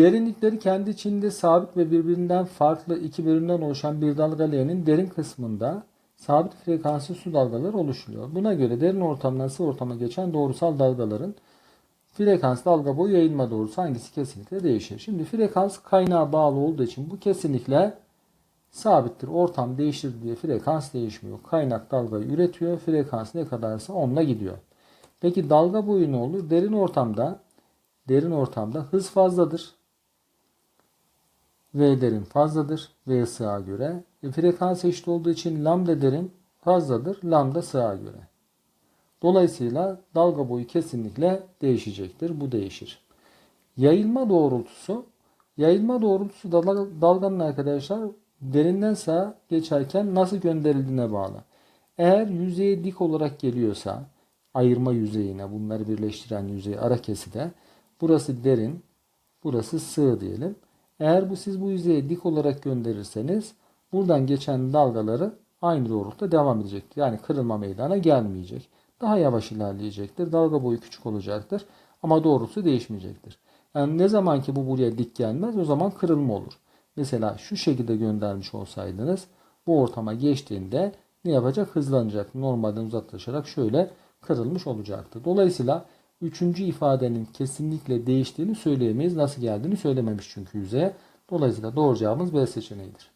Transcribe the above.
Derinlikleri kendi içinde sabit ve birbirinden farklı iki bölümden oluşan bir dalga derin kısmında sabit frekanslı su dalgaları oluşuyor. Buna göre derin ortamdan sıvı ortama geçen doğrusal dalgaların frekans dalga boyu yayılma doğrusu hangisi kesinlikle değişir. Şimdi frekans kaynağa bağlı olduğu için bu kesinlikle sabittir. Ortam değiştir diye frekans değişmiyor. Kaynak dalgayı üretiyor. Frekans ne kadarsa onunla gidiyor. Peki dalga boyu ne olur? Derin ortamda derin ortamda hız fazladır. V derin fazladır. V sığağa göre. E, frekans eşit olduğu için lambda derin fazladır. Lambda sığağa göre. Dolayısıyla dalga boyu kesinlikle değişecektir. Bu değişir. Yayılma doğrultusu yayılma doğrultusu dalga- dalganın arkadaşlar derinden sağa geçerken nasıl gönderildiğine bağlı. Eğer yüzeye dik olarak geliyorsa ayırma yüzeyine bunları birleştiren yüzey ara keside burası derin burası sığ diyelim. Eğer bu siz bu yüzeye dik olarak gönderirseniz buradan geçen dalgaları aynı doğrultuda devam edecektir. Yani kırılma meydana gelmeyecek. Daha yavaş ilerleyecektir. Dalga boyu küçük olacaktır. Ama doğrusu değişmeyecektir. Yani ne zaman ki bu buraya dik gelmez o zaman kırılma olur. Mesela şu şekilde göndermiş olsaydınız bu ortama geçtiğinde ne yapacak? Hızlanacak. Normalden uzaklaşarak şöyle kırılmış olacaktı. Dolayısıyla üçüncü ifadenin kesinlikle değiştiğini söyleyemeyiz. Nasıl geldiğini söylememiş çünkü yüzeye. Dolayısıyla doğru cevabımız B seçeneğidir.